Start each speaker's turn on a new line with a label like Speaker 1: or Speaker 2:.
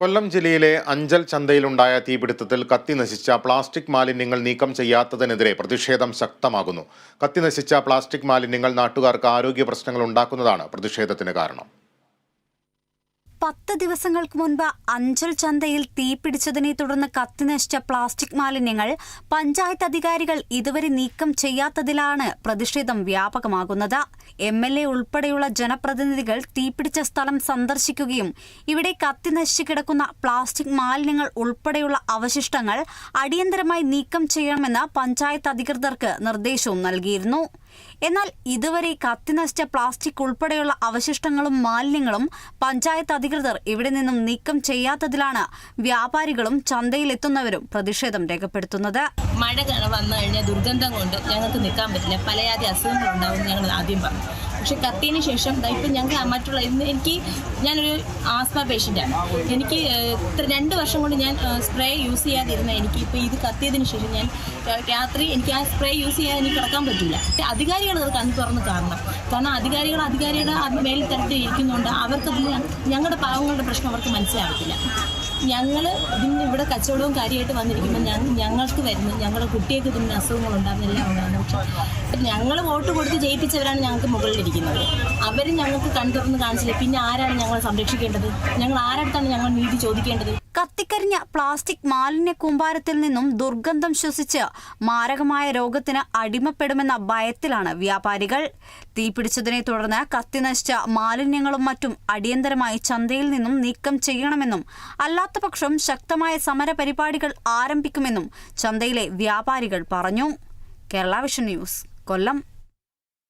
Speaker 1: കൊല്ലം ജില്ലയിലെ അഞ്ചൽ ചന്തയിലുണ്ടായ തീപിടുത്തത്തിൽ കത്തി നശിച്ച പ്ലാസ്റ്റിക് മാലിന്യങ്ങൾ നീക്കം ചെയ്യാത്തതിനെതിരെ പ്രതിഷേധം ശക്തമാകുന്നു. കത്തി നശിച്ച പ്ലാസ്റ്റിക് മാലിന്യങ്ങൾ നാട്ടുകാർക്ക് ആരോഗ്യ പ്രശ്നങ്ങൾ ഉണ്ടാക്കുന്നതാണ് പ്രതിഷേധത്തിന് കാരണം.
Speaker 2: പത്ത് ദിവസങ്ങൾക്ക് മുൻപ് അഞ്ചൽ ചന്തയിൽ തീപിടിച്ചതിനെ തുടർന്ന് കത്തിനശിച്ച പ്ലാസ്റ്റിക് മാലിന്യങ്ങൾ പഞ്ചായത്ത് അധികാരികൾ ഇതുവരെ നീക്കം ചെയ്യാത്തതിലാണ് പ്രതിഷേധം വ്യാപകമാകുന്നത്. എം എൽ എ ഉൾപ്പെടെയുള്ള ജനപ്രതിനിധികൾ തീപിടിച്ച സ്ഥലം സന്ദർശിക്കുകയും ഇവിടെ കത്തിനശിച്ചു കിടക്കുന്ന പ്ലാസ്റ്റിക് മാലിന്യങ്ങൾ ഉൾപ്പെടെയുള്ള അവശിഷ്ടങ്ങൾ അടിയന്തരമായി നീക്കം ചെയ്യണമെന്ന് പഞ്ചായത്ത് അധികൃതർക്ക് നിർദ്ദേശവും നൽകിയിരുന്നു. എന്നാൽ ഇതുവരെ കത്തിനശിച്ച പ്ലാസ്റ്റിക് ഉൾപ്പെടെയുള്ള അവശിഷ്ടങ്ങളും മാലിന്യങ്ങളും പഞ്ചായത്ത് അധികൃതർ ഇവിടെ നിന്നും നീക്കം ചെയ്യാത്തതിലാണ് വ്യാപാരികളും ചന്തയിലെത്തുന്നവരും പ്രതിഷേധം രേഖപ്പെടുത്തുന്നത്.
Speaker 3: മഴ വന്നു കഴിഞ്ഞാൽ ദുർഗന്ധം കൊണ്ട് ഞങ്ങൾക്ക് നിൽക്കാൻ പറ്റില്ല. പലയാതി അസുഖങ്ങളുണ്ടാവും ഞങ്ങൾ ആദ്യം പറഞ്ഞു. പക്ഷെ കത്തിയതിന് ശേഷം ഇപ്പം ഞങ്ങൾ മറ്റുള്ള ഇന്ന് എനിക്ക് ഞാനൊരു ആസ്മ പേഷ്യന്റാണ്. എനിക്ക് ഇത്ര രണ്ട് വർഷം കൊണ്ട് ഞാൻ സ്പ്രേ യൂസ് ചെയ്യാതിരുന്ന എനിക്ക് ഇപ്പോൾ ഇത് കത്തിയതിന് ശേഷം ഞാൻ രാത്രി എനിക്ക് ആ സ്പ്രേ യൂസ് ചെയ്യാൻ എനിക്ക് കിടക്കാൻ പറ്റില്ല. അധികാരികൾ അത് കണ്ണു തുറന്ന് കാരണം കാരണം അധികാരികൾ അധികാരിയുടെ മേൽത്തരത്തിൽ ഇരിക്കുന്നുണ്ട് അവർക്ക് ഞങ്ങളുടെ പാവങ്ങളുടെ പ്രശ്നം അവർക്ക് മനസ്സിലാവത്തില്ല. ഞങ്ങൾ ഇതിന് ഇവിടെ കച്ചവടവും കാര്യമായിട്ട് വന്നിരിക്കുമ്പോൾ ഞങ്ങൾ ഞങ്ങൾക്ക് വരുന്നു ഞങ്ങളുടെ കുട്ടികൾക്ക് ഇതിന് അസുഖങ്ങളുണ്ടാകുന്നില്ല അവരാണ് പക്ഷെ ഞങ്ങൾ വോട്ട് കൊടുത്ത് ജയിപ്പിച്ചവരാണ് ഞങ്ങൾക്ക് മുകളിലിരിക്കുന്നത്. അവർ ഞങ്ങൾക്ക് കണ്ടുറന്ന് കാണിച്ചില്ല. പിന്നെ ആരാണ് ഞങ്ങളെ സംരക്ഷിക്കേണ്ടത്? ഞങ്ങൾ ആരടുത്താണ് ഞങ്ങൾ നീതി ചോദിക്കേണ്ടത്?
Speaker 2: കത്തിക്കരിഞ്ഞ പ്ലാസ്റ്റിക് മാലിന്യ കൂമ്പാരത്തിൽ നിന്നും ദുർഗന്ധം ശ്വസിച്ച് മാരകമായ രോഗത്തിന് അടിമപ്പെടുമെന്ന ഭയത്തിലാണ് വ്യാപാരികൾ. തീപിടിച്ചതിനെ തുടർന്ന് കത്തിനശിച്ച മാലിന്യങ്ങളും മറ്റും അടിയന്തരമായി ചന്തയിൽ നിന്നും നീക്കം ചെയ്യണമെന്നും അല്ലാത്തപക്ഷം ശക്തമായ സമര പരിപാടികൾ ആരംഭിക്കുമെന്നും ചന്തയിലെ വ്യാപാരികൾ പറഞ്ഞു. Kerala vision news Kollam.